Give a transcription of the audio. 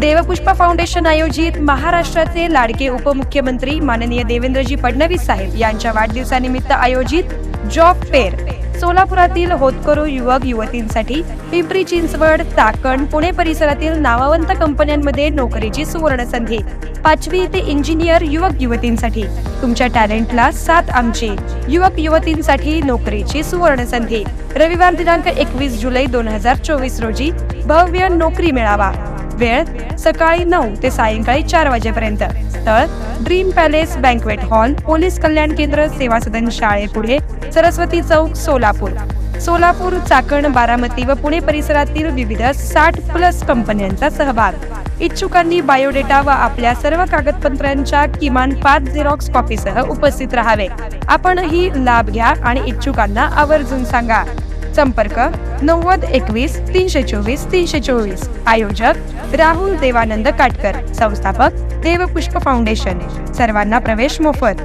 देवपुष्पा foundation आयोजित महाराष्ट्राचे लाडके उपमुख्यमंत्री माननीय देवेंद्रजी फडणवीस साहेब यांच्या वाढदिवसानिमित्त आयोजित जॉब फेअर. सोलापुरातील होतकरू युवक युवतींसाठी पिंपरी चिंचवड चाकण पुणे परिसरातील नामवंत कंपन्यांमध्ये नोकरीची सुवर्ण संधी पाचवी ते इंजिनियर युवक युवतींसाठी. तुमच्या टॅलेंटला साथ आमची. युवक युवतींसाठी नोकरीची सुवर्ण संधी रविवार दिनांक एकवीस जुलै दोन हजार चोवीस रोजी भव्य नोकरी मेळावा. वेळ सकाळी नऊ ते सायंकाळी चार वाजेपर्यंत. स्थळ dream palace banquet hall police कल्याण केंद्र सेवा सदन शाळेपुढे सरस्वती चौक सोलापूर. सोलापूर चाकण बारामती व पुणे परिसरातील विविध साठ प्लस कंपन्यांचा सहभाग. इच्छुकांनी बायोडेटा व आपल्या सर्व कागदपत्रांच्या किमान पाच झेरॉक्स कॉपीसह उपस्थित राहावे. आपणही लाभ घ्या आणि इच्छुकांना आवर्जून सांगा. संपर्क नव्वद एकवीस तीनशे चोवीस तीनशे चोवीस. आयोजक राहुल देवानंद काटकर. संस्थापक देवपुष्प फाउंडेशन. सर्वांना प्रवेश मोफत.